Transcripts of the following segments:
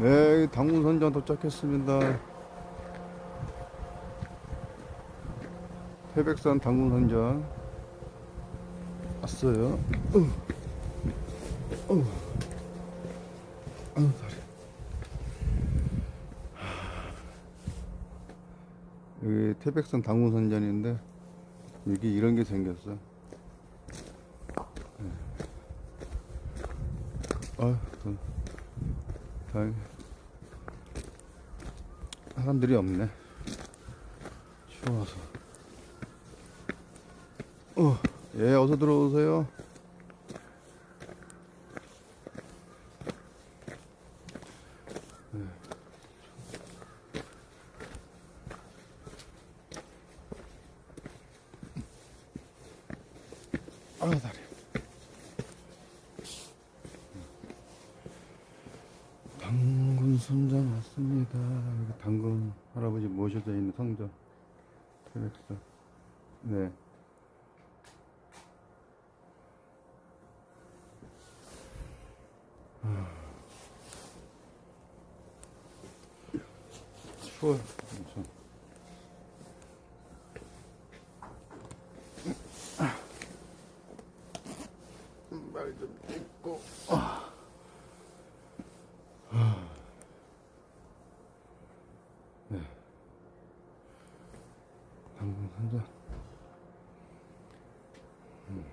네, 당군 선장 도착했습니다. 태백산 당군 선장 왔어요. 아유 다리. 여기 태백산 당군 선전인데 여기 이런 게 생겼어. 네. 아, 다행. 사람들이 없네. 추워서. 어, 예, 어서 들어오세요. 네. 아, 다리. 당군 선장 왔습니다. 여기 당군 할아버지 모셔져 있는 성전. 태백산. 네. 아. 추워요. 엄청. 말좀 씻고. 네. 당근 한 잔. 음.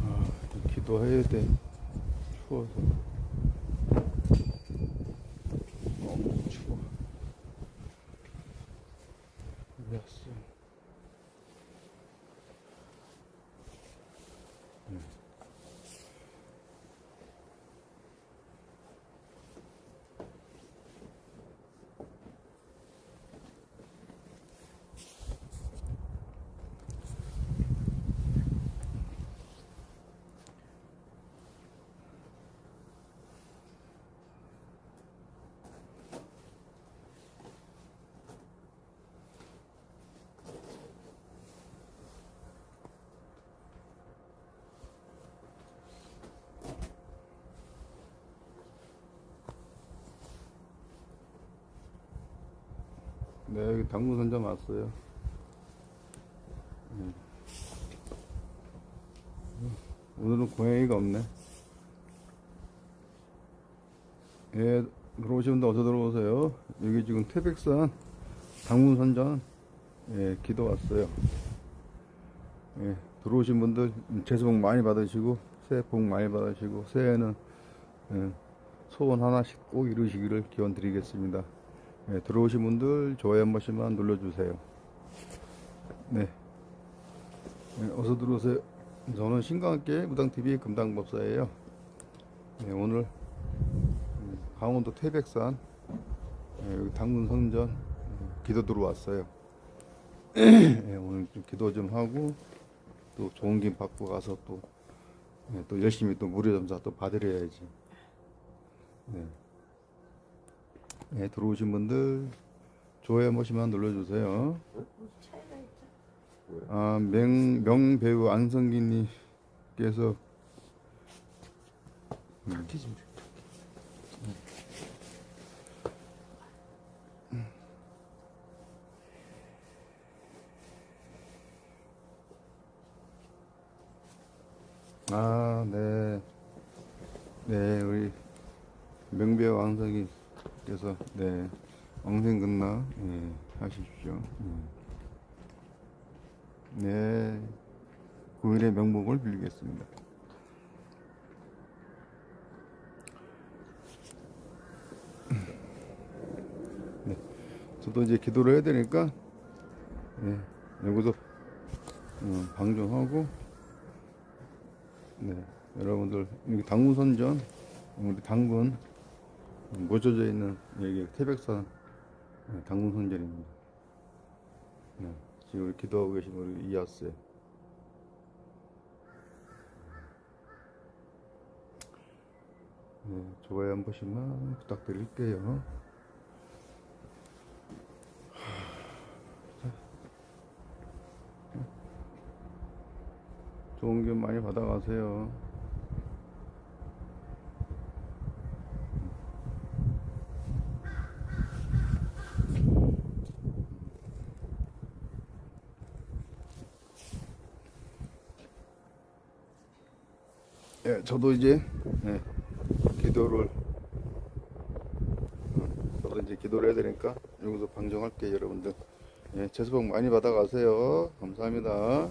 아, 또 기도해야 돼. 추워서. 너무 추워. 왔어. 네, 여기 당근 선점 왔어요. 음. 오늘은 고양이가 없네. 예, 들어오시는 분 어서 들어오세요. 여기 지금 태백산 당문 선전 예, 기도 왔어요. 예, 들어오신 분들 재수 복 많이 받으시고 새해 복 많이 받으시고 새해에는 예, 소원 하나씩 꼭 이루시기를 기원 드리겠습니다. 네, 들어오신 분들 좋아요 한 번씩만 눌러주세요. 네. 네, 어서 들어오세요. 저는 신강학계 무당TV 금당법사예요. 네, 오늘 음, 강원도 태백산 네, 여기 당군 성전 음, 기도 들어왔어요. 네, 오늘 좀 기도 좀 하고 또 좋은 김 받고 가서 또, 네, 또 열심히 또 무료 점사 또 받으려야지. 네. 네, 들어오신 분들 좋아요 한 번씩만 눌러주세요. 아, 명, 명 배우 안성기님께서 음, 아, 네. 네, 우리 명배우 안성기 께서 네, 엉생근나 예, 하십시오. 음. 네, 9일의 명복을 빌리겠습니다. 네, 저도 이제 기도를 해야 되니까, 네, 여기서 어, 방종하고, 네, 여러분들 여기 당군선전 우리 당군 모셔져 있는 여기 태백산 네, 당군선전입니다. 네, 지금 기도하고 계신 우리 이하스. 네, 좋아요 한 번씩만 부탁드릴게요. 좋은 기운 많이 받아가세요. 예, 저도 이제 예, 기도를 어, 저도 이제 기도를 해야 되니까 여기서 방정할게요, 여러분들. 예, 재수복 많이 받아가세요. 감사합니다.